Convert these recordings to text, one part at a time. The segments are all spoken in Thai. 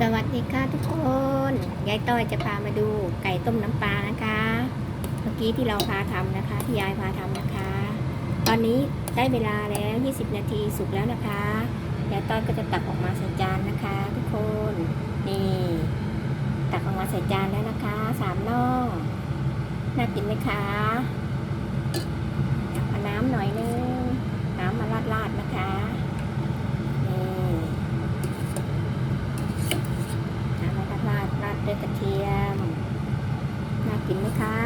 สวัสดีค่ะทุกคน ยายต้อยจะพามาดูไก่ต้มน้ำปลานะคะ เมื่อกี้ที่เราพาทำนะคะ ที่ยายพาทำนะคะ ตอนนี้ได้เวลาแล้ว 20 นาทีสุกแล้วนะคะ ยายต้อยก็จะตักออกมาใส่จานนะคะ ทุกคน นี่ ตักออกมาใส่จานแล้วนะคะสามน่องน่ากินไหมคะเอาน้ำหน่อยนึง น้ำมาราดๆนะคะ นี่ น้ำราดราดราดด้วย กระเทียม น่ากินไหมคะ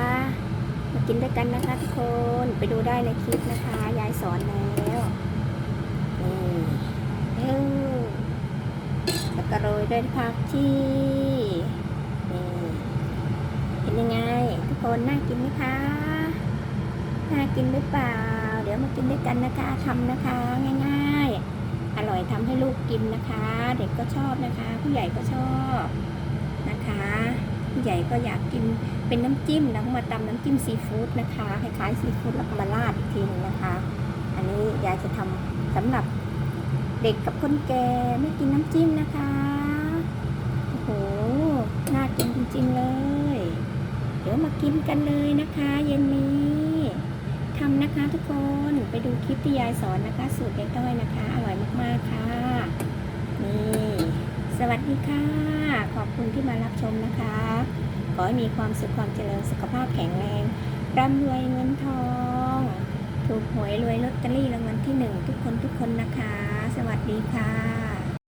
มากินด้วยกันนะคะทุกคน ไปดูได้ในคลิปนะคะ ยายสอนแล้วนี่เอ้วแล้วก็โรยด้วยผักชีนี่เป็นยังไง ทุกคนน่ากินไหมคะ น่ากินหรือเปล่า เดี๋ยวมากินด้วยกันนะคะทำนะคะง่ายๆอร่อยทำให้ลูกกินนะคะ เด็กก็ชอบนะคะ ผู้ใหญ่ก็ชอบ นะคะผู้ใหญ่ก็อยากกินเป็นน้ำจิ้มแล้วมาตำน้ำจิ้มซีฟู้ดนะคะคล้ายๆซีฟู้ดแล้วก็มาราดอีกทีนึงนะคะ อันนี้ยายจะทำสำหรับเด็กกับคนแก่ไม่กินน้ำจิ้มนะคะโอ้โหน่ากินจริงๆเลย เดี๋ยวมากินกันเลยนะคะ เย็นนี้ทำนะคะทุกคนไปดูคลิปที่ยายสอนนะคะ สูตรยายต้อยนะคะ อร่อยมากๆค่ะ ดีค่ะ ขอบคุณที่มารับชมนะคะ ขอให้มีความสุขความเจริญสุขภาพแข็งแรงร่ำรวยเงินทอง ถูกหวยรวยลอตเตอรี่รางวัลที่หนึ่งทุกคนทุกคนนะคะ สวัสดีค่ะ